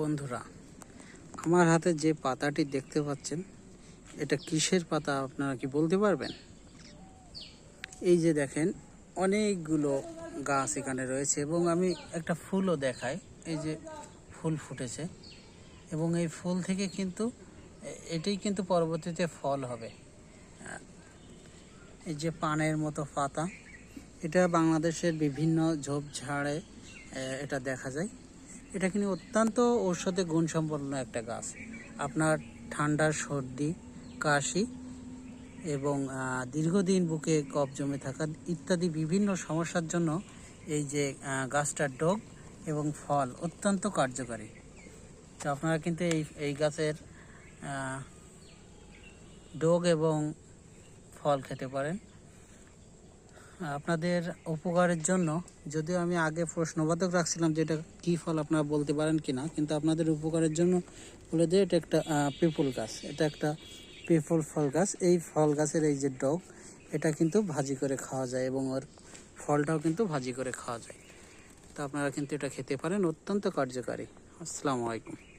বন্ধুরা, আমার হাতে যে পাতাটি দেখতে পাচ্ছেন, এটা কিসের পাতা আপনারা কি বলতে পারবেন? এই যে দেখেন, অনেকগুলো গাছ এখানে রয়েছে এবং আমি একটা ফুলও দেখাই। এই যে ফুল ফুটেছে এবং এই ফুল থেকে কিন্তু, এটাই কিন্তু পরবর্তীতে ফল হবে। এই যে পানের মতো পাতা, এটা বাংলাদেশের বিভিন্ন ঝোপঝাড়ে এটা দেখা যায়। এটা কিন্তু অত্যন্ত ঔষধে গুণসম্পন্ন একটা গাছ। আপনার ঠান্ডার সর্দি, কাশি এবং দীর্ঘদিন বুকে কফ জমে থাকা ইত্যাদি বিভিন্ন সমস্যার জন্য এই যে গাছটার ডোগ এবং ফল অত্যন্ত কার্যকারী। তো আপনারা কিন্তু এই এই গাছের ডোগ এবং ফল খেতে পারেন। আপনাদের উপকারের জন্য, যদিও আমি আগে প্রশ্নবাদক রাখছিলাম যে এটা কী ফল আপনারা বলতে পারেন কি না কিন্তু আপনাদের উপকারের জন্য বলে দিয়ে এটা একটা পিপুল গাছ, এটা একটা পিপুল ফল গাছ। এই ফল গাছের এই যে ডগ, এটা কিন্তু ভাজি করে খাওয়া যায় এবং ওর ফলটাও কিন্তু ভাজি করে খাওয়া যায়। তো আপনারা কিন্তু এটা খেতে পারেন, অত্যন্ত কার্যকারী। আসসালামু আলাইকুম।